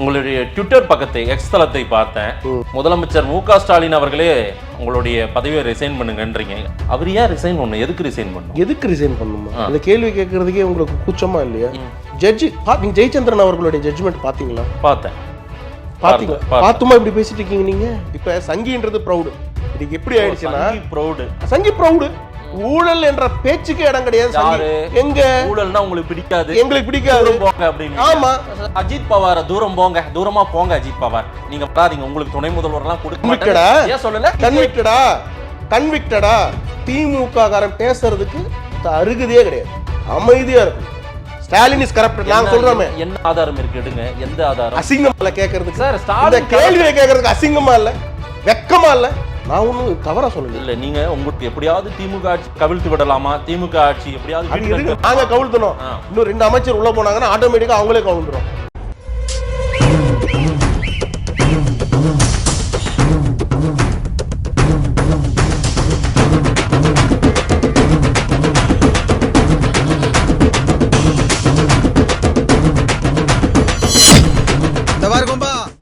உங்களுடைய ட்விட்டர் பக்கத்தை எக்ஸ் தளத்தை பார்த்தேன். முதலமைச்சர் மு க ஸ்டாலின் அவர்களே உங்களுடைய பதவியை ரிசைன் பண்ணுங்கன்றீங்க. அவர் ஏன் ரிசைன் பண்ணும் எதுக்கு ரிசைன் பண்ணும் எதுக்கு ரிசைன் பண்ணணுமா? இந்த கேள்வி கேட்கறதுக்கே உங்களுக்கு கூச்சமா இல்லையா? ஜட்ஜி நீங்க ஜெயச்சந்திரன் அவர்களுடைய ஜட்ஜ்மெண்ட் பாத்தீங்களா பார்த்தேன். பாத்தீங்களா. பாத்துமா இப்படி பேசிட்டு இருக்கீங்க நீங்க? இப்ப சங்கின்றது ப்ரௌடு இன்னைக்கு எப்படி ஆயிடுச்சுன்னா ப்ரௌடு சங்கி ப்ரௌடு ஊழல் என்ற பேச்சுக்கு இடம் கிடையாது? எங்க? ஊழல்னா உங்களுக்கு பிடிக்காது. எங்களுக்கு பிடிக்காது. போங்க அப்படின்னு. ஆமா. அஜித் பவார தூரம் போங்க. தூரமா போங்க அஜித் பவார். நீங்க வராதீங்க. உங்களுக்கு துணை முதல்வர்லாம் கொடுக்க கன்விக்டடா மாட்டாங்க ஏன் சொல்லல? கன்விக்டடா கன்விக்டடா திமுக காரன் பேசுறதுக்கு த- அருகதையே கிடையாது. அமைதியா இருக்கும். ஸ்டாலின் இஸ் கரப்ட் நாங்க சொல்றோமே. என்ன- ஆதாரம் இருக்கு? எடுங்க. எந்த ஆதாரம்? அசிங்கம் இல்ல கேட்கறதுக்கு சார் கேள்வியை கேட்கறதுக்கு அசிங்கமா இல்ல. வெக்கமா இல்ல. நான் ஒண்ணும் தவறா சொல்லல இல்ல நீங்க உங்களுக்கு எப்படியாவது திமுக ஆட்சி கவிழ்த்து விடலாமா? திமுக ஆட்சி எப்படியாவது அது வீட்டுக்கு எதுக்கு? நாங்க கவுழ்த்தணும். ஆ. இன்னும் ரெண்டு அமைச்சர் உள்ள போனாங்கன்னா ஆட்டோமேட்டிக்கா அவங்களே கவுழ்ந்துரும்.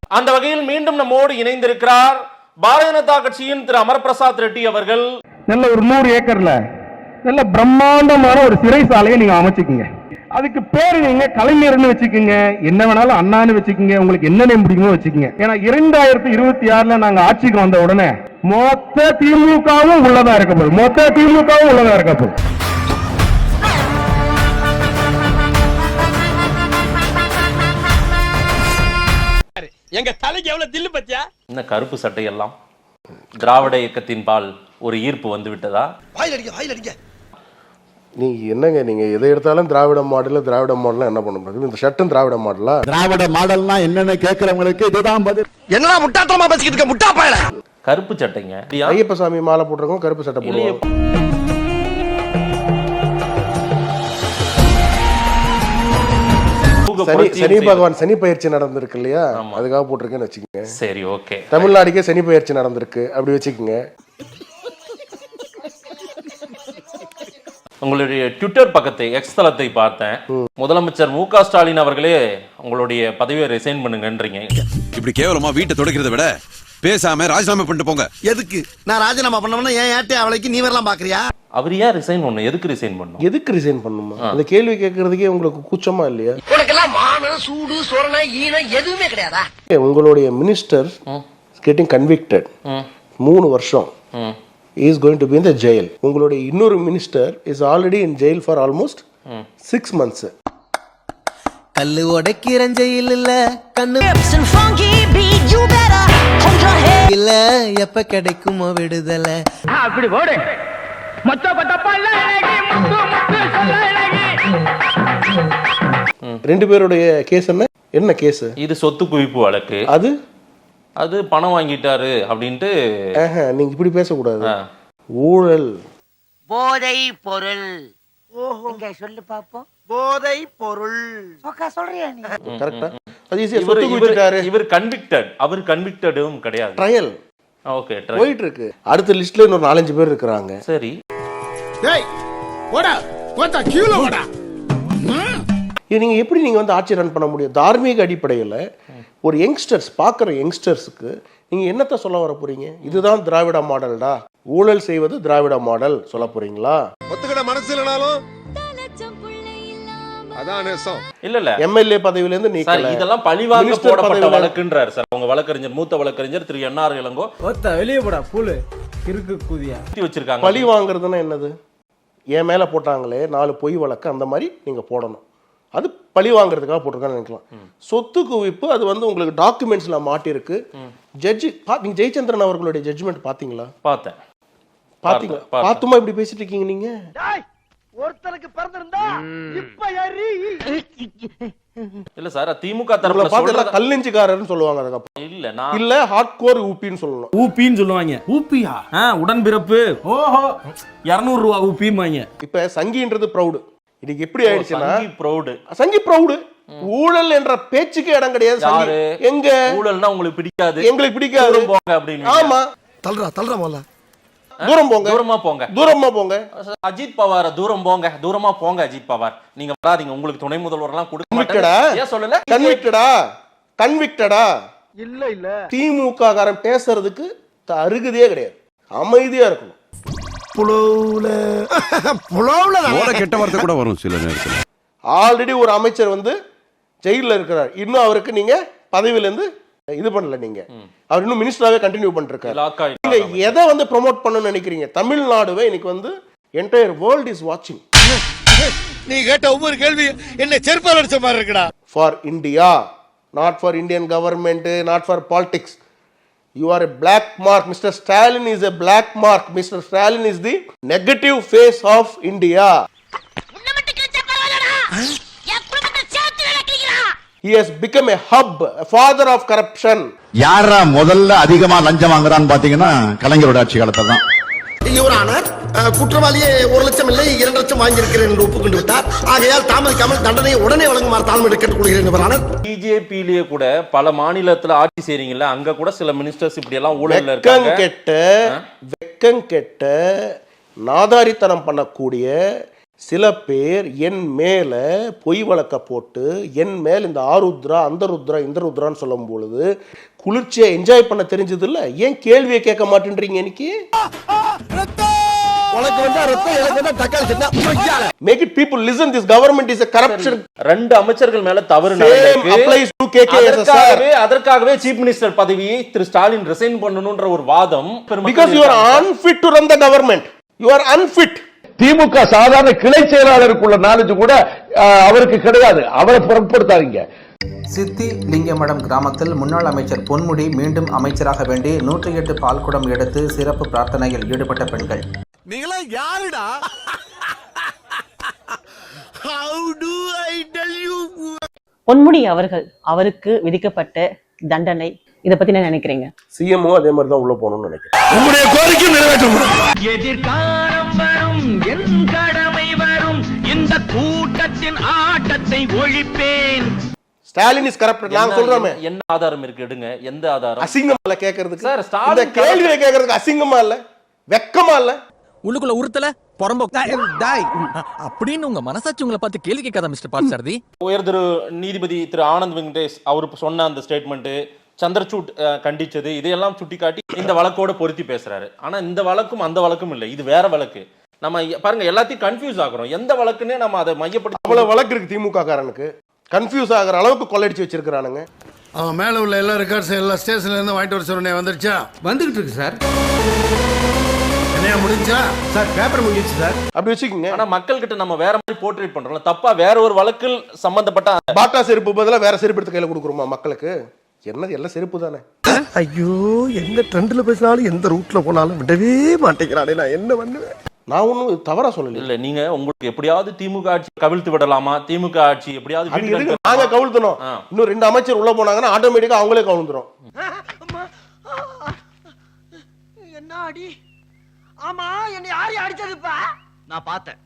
அந்த வகையில் மீண்டும் நம்மோடு இணைந்திருக்கிறார் பாரதிய ஜனதா கட்சியின் திரு அமர்பிரசாத் ரெட்டி அவர்கள் நல்ல ஒரு நூறு ஏக்கர்ல நல்ல பிரம்மாண்டமான ஒரு சிறைசாலையை நீங்க அமைச்சுக்கீங்க. அதுக்கு பேரு நீங்க கலைஞர்னு வச்சுக்கோங்க. என்ன வேணாலும் அண்ணான்னு வச்சுக்கோங்க. உங்களுக்கு என்ன நேம் பிடிக்குமோ வச்சுக்கோங்க. ஏன்னா இரண்டாயிரத்தி இருபத்தி ஆறுல நாங்க ஆட்சிக்கு வந்த உடனே மொத்த திமுகவும் உள்ளதா இருக்க போகுது. மொத்த திமுகவும் உள்ளதா இருக்க போகுது. எங்க தலைக்கு எவ்வளவு தில்லு பத்தியா? இந்த கருப்பு சட்டையெல்லாம் திராவிட இயக்கத்தின் பால் ஒரு ஈர்ப்பு வந்து விட்டதா வாயில் அடிக்க வாயில் அடிக்க நீங்க என்னங்க நீங்க எதை எடுத்தாலும் திராவிட மாடல் திராவிட மாடல் என்ன பண்ண முடியாது இந்த ஷர்ட்டும் திராவிட மாடலா? திராவிட மாடல்னா என்னன்னு கேட்கிறவங்களுக்கு இதுதான் பதில். என்னடா முட்டாத்தனமா பேசிக்கிட்டு இருக்க? முட்டா பயல. கருப்பு சட்டைங்க? ஐயப்ப சாமி மாலை போட்டிருக்கோம் கருப்பு சட்டை. போடுவோம். சனி பகவான் சனி பயிற்சி நடந்திருக்கு இல்லையா? அதுக்காக போட்டிருக்கேன்னு வச்சுக்கோங்க. சரி ஓகே. தமிழ்நாடுக்கே சனி பயிற்சி நடந்திருக்கு. அப்படி வச்சுக்கோங்க. உங்களுடைய ட்விட்டர் பக்கத்தை எக்ஸ் தளத்தை பார்த்தேன். முதலமைச்சர் மு க ஸ்டாலின் அவர்களே உங்களுடைய பதவியை ரிசைன் பண்ணுங்கன்றீங்க. இப்படி கேவலமா வீட்டை துடைக்கிறத விட பேசாம ராஜினாமா பண்ணிட்டு போங்க. எதுக்கு? நான் ராஜினாமா பண்ணவன ஏன் ஏட்டே அவளைக்கு நீ வரலாம் பாக்குறியா? அவர் ஏன் ரிசைன் பண்ணும் எதுக்கு ரிசைன் பண்ணும் எதுக்கு ரிசைன் பண்ணணுமா? இந்த கேள்வி கேட்கறதுக்கே உங்களுக்கு கூச்சமா இல்லையா? உனக்கெல்லாம் மானம் சூடு சொரணை ஈனம் எதுவுமே கிடையாதா? உங்களுடைய மினிஸ்டர் கெட்டிங் கன்விக்டட் மூணு வருஷம். இஸ் கோயிங் டு பி இந்த ஜெயில் உங்களுடைய இன்னொரு minister is already in jail for almost six months கல்லு உடைக்கிற ஜெயில் இல்ல கண்ணு இல்ல எப்ப கிடைக்குமோ விடுதலை. அப்படி போடு. ரெண்டு பேருடைய கேஸ் என்ன? என்ன கேஸ்? இது சொத்து குவிப்பு வழக்கு. அது? அது பணம் வாங்கிட்டாரு அப்படின்ட்டு நீங்க இப்படி பேசக்கூடாது. ஊழல். போதை பொருள். இங்க சொல்லு பாப்போம். போதை பொருள் சொக்கா சொல்றியா நீ? கரெக்டா அது ஈஸியா இவர் சொத்து குவிச்சிட்டாரு. இவர் இவர் கன்விக்டட் அவர் கன்விக்டடும் கிடையாது. ட்ரையல் ஓகே போயிட்டு இருக்கு அடுத்த லிஸ்ட்ல இன்னொரு நாலஞ்சு பேர் இருக்கிறாங்க. சரி. டேய் போடா. போடா கீழே போடா இது நீங்க எப்படி நீங்க வந்து ஆட்சி ரன் பண்ண முடியும்? தார்மீக அடிப்படையில் ஒரு யங்ஸ்டர்ஸ் பார்க்குற யங்ஸ்டர்ஸுக்கு நீங்க என்னத்த சொல்ல வர போறீங்க? இதுதான் திராவிட மாடல்டா. ஊழல் செய்வது திராவிட மாடல். சொல்ல போறீங்களா? ஒத்துக்கிட மனசு இல்லைனாலும் அதான் நேசம் இல்ல இல்ல எம்எல்ஏ பதவியில இருந்து சார் இதெல்லாம் பழிவாங்க போடப்பட்ட வழக்குன்றார் சார். அவங்க வழக்கறிஞர் மூத்த வழக்கறிஞர் திரு என்ஆர் இளங்கோ. வெளியே போடா கூதியா. நிறுத்தி வச்சிருக்காங்க. பழி வாங்குறதுன்னா என்னது? என் மேல போட்டாங்களே நாலு பொய் வழக்கு அந்த மாதிரி நீங்க போடணும். அது பழி வாங்குறதுக்காக போட்டிருக்கான்னு நினைக்கலாம். சொத்து குவிப்பு அது வந்து உங்களுக்கு டாக்குமெண்ட்ஸ்ல மாட்டிருக்கு. ஜட்ஜி நீங்க ஜெயச்சந்திரன் அவர்களுடைய ஜட்ஜ்மெண்ட் பாத்தீங்களா பார்த்தேன். பாத்தீங்களா பார்த்தேன். பாத்துமா இப்படி பேசிட்டு இருக்கீங்க நீங்க? ஒருத்தனுக்கு பிறந்திருந்தா இப்ப எரி. இல்ல சார் திமுக தரப்புல பார்த்து கல்லெஞ்சுக்காரர்னு சொல்லுவாங்க அதுக்கப்புறம் இல்ல நான் இல்ல ஹார்ட் கோர் ஊப்பின்னு சொல்லணும். ஊப்பின்னு சொல்லுவாங்க. ஊப்பியா? ஆ உடன்பிறப்பு. ஓஹோ. இருநூறு ரூபா ஊப்பிம்பாங்க. இப்ப சங்கின்றது ப்ரௌடு இன்னைக்கு எப்படி ஆயிடுச்சுன்னா ப்ரௌடு சங்கி ப்ரௌடு ஊழல் என்ற பேச்சுக்கு இடம் கிடையாது? எங்க? ஊழல்னா உங்களுக்கு பிடிக்காது. எங்களுக்கு பிடிக்காது. தூரம் போங்க அப்படின்னு ஆமா. தள்ளுறா தள்ளுறா முதல்ல. தூரம் போங்க. தூரமா போங்க. தூரமா போங்க. அஜித் பவார தூரம் போங்க. தூரமா போங்க அஜித் பவார். நீங்க வராதீங்க. உங்களுக்கு துணை முதல்வர்லாம் கொடுக்க கன்விக்டடா? மாட்டாங்க ஏன் சொல்லல? கன்விக்டடா? கன்விக்டடா? இல்ல இல்ல. திமுக காரன் பேசுறதுக்கு த- அருகதையே கிடையாது. அமைதியா இருக்கணும். புலவுல. புலவுல கெட்ட வார்த்தை கூட வரும் சில நேரத்துல. ஆல்ரெடி ஒரு அமைச்சர் வந்து ஜெயிலில் இருக்கிறார். இன்னும் அவருக்கு நீங்க பதவியில இருந்து இது பண்ணல நீங்க. அவர் இன்னும் மினிஸ்டராகவே கண்டினியூ பண்ணிருக்காரு. நீங்க எதை வந்து ப்ரோமோட் பண்ணணும்னு நினைக்கிறீங்க? தமிழ்நாடுவே இன்னைக்கு வந்து என்டையர் வேர்ல்ட் இஸ் வாட்சிங் நீ கேட்ட ஒவ்வொரு கேள்வி என்ன செருப்பால் அடிச்ச மாதிரி இருக்குடா. For India not for Indian government not for politics you are a black mark mister Stalin is a black mark mister Stalin is the negative face of India has become a hub a father of corruption. யாரா முதல்ல அதிகமா லஞ்சம் வாங்குறான்னு பாத்தீங்கன்னா கலைஞரோட ஆட்சி காலத்துல தான். இவரான குற்றவாளியே ஒரு லட்சம் இல்லை இரண்டு லட்சம் வாங்கியிருக்கிறேன் என்று ஒப்புக்கொண்டு விட்டார். ஆகையால் தாமதிக்காமல் தண்டனையை உடனே வழங்குமாறு தாழ்மையை கேட்டுக்கொள்கிறேன் இவரான பிஜேபியிலேயே கூட பல மாநிலத்துல ஆட்சி செய்றீங்கல்ல அங்க கூட சில மினிஸ்டர்ஸ் இப்படி எல்லாம் வெக்கம் இருக்காங்க. கெட்ட வெக்கம் கெட்ட நாதாரித்தனம் பண்ணக்கூடிய சில பேர் என் மேல பொய் வழக்க போட்டு என் மேல் இந்த ஆருத்ரா அந்த ருத்ரா இந்த ருத்ரான்னு சொல்லும் பொழுது குளிர்ச்சியை என்ஜாய் பண்ண தெரிஞ்சது இல்ல ஏன் கேள்வியை கேட்க மாட்டேன்றீங்க இன்னைக்கு make it people listen this government is a corruption ரெண்டு அமைச்சர்கள் மேல தவறு Same நடந்திருக்கு. applies to KKSSR. அதற்காகவே சீஃப் மினிஸ்டர் பதவியை திரு ஸ்டாலின் ரிசைன் பண்ணணும்ன்ற ஒரு வாதம் you are இருக்காங்க. unfit to run the government you are unfit திமுக சாதாரண கிளை செயலாளருக்குள்ள நாலேஜ் கூட அவருக்கு கிடையாது. அவரை பொருட்படுத்தாதீங்க. சித்தி லிங்கமடம் கிராமத்தில் முன்னாள் அமைச்சர் பொன்முடி மீண்டும் அமைச்சராக வேண்டி நூற்றி எட்டு பால்குடம் எடுத்து சிறப்பு பிரார்த்தனையில் ஈடுபட்ட பெண்கள். நீங்களா யாருடா? பொன்முடி அவர்கள் அவருக்கு விதிக்கப்பட்ட தண்டனை. இத பத்தி என்ன நினைக்கிறீங்க? சிஎம்ஓ அதே மாதிரி தான் உள்ள போகணும்னு நினைக்கிறேன். உங்களுடைய கோரிக்கை நிறைவேற்றும் வரும் என் கடமை வரும். இந்த கூட்டத்தின் ஆட்டத்தை ஒழிப்பேன். ஸ்டாலின் இஸ் கரப்ட் நாங்க சொல்றோமே. என்ன ஆதாரம் இருக்கு? எடுங்க. எந்த ஆதாரம்? அசிங்கமா இல்ல கேக்குறதுக்கு? சார், ஸ்டாலின் இந்த கேள்வியை கேக்குறதுக்கு அசிங்கமா இல்ல? வெக்கமா இல்ல? உள்ளுக்குள்ள உறுத்தல அப்படின்னு உங்க மனசாட்சி உங்களை பார்த்து கேள்வி கேட்காத மிஸ்டர் பார்த்தசாரதி உயர் திரு நீதிபதி திரு ஆனந்த் வெங்கடேஷ் அவர் சொன்ன அந்த ஸ்டேட்மெண்ட் சந்திரசூட் அஹ், கண்டிச்சது. இதையெல்லாம் சுட்டிக்காட்டி இந்த வழக்கோட பொருத்தி பேசுறாரு. ஆனா இந்த வழக்கும் அந்த வழக்கும் இல்லை. இது வேற வழக்கு. நம்ம பாருங்க எல்லாத்தையும் கன்ஃபியூஸ் ஆகுறோம் எந்த வழக்குன்னே நம்ம அதை மையப்படுத்தி அவ்வளவு வழக்கு இருக்கு திமுக காரனுக்கு. கன்ஃபியூஸ் ஆகுற அளவுக்கு கொள்ளடிச்சு வச்சிருக்கானுங்க அவன் மேல உள்ள எல்லா ரெக்கார்ட்ஸ் எல்லா ஸ்டேஷன்ல இருந்து வாங்கிட்டு வர சொன்னே வந்துருச்சா? வந்துகிட்டு இருக்கு சார். என்னையா முடிஞ்சா? சார் பேப்பர் முடிஞ்சிச்சு சார். அப்படி வச்சுக்கோங்க. ஆனா மக்கள் கிட்ட நம்ம வேற மாதிரி போர்ட்ரேட் பண்றோம்ல. தப்பா வேற ஒரு வழக்கில் சம்பந்தப்பட்ட பாட்டா செருப்பு பதிலா வேற செருப்பு எடுத்து கையில கொடுக்குறோமா மக்களுக்கு? என்னது எல்லாம் செருப்பு தானே? ஐயோ எந்த ட்ரெண்ட்ல பேசினாலும் எந்த ரூட்ல போனாலும் விடவே மாட்டேங்கிறானே நான் என்ன பண்ணுவேன்? நான் ஒன்றும் தவறா சொல்லல இல்ல நீங்க உங்களுக்கு எப்படியாவது திமுக ஆட்சி கவிழ்த்து விடலாமா? திமுக ஆட்சி எப்படியாவது நாங்க கவுழ்த்தணும். இன்னும் ரெண்டு அமைச்சர் உள்ள போனாங்கன்னா ஆட்டோமேட்டிக்கா அவங்களே கவுழ்ந்துரும். என்ன அடி ஆமா என்னை யாரு அடிச்சதுப்பா நான் பார்த்தேன்.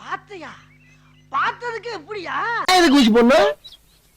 பார்த்தையா? பார்த்ததுக்கு எப்படியா? எதுக்கு ஊசி போடணும்?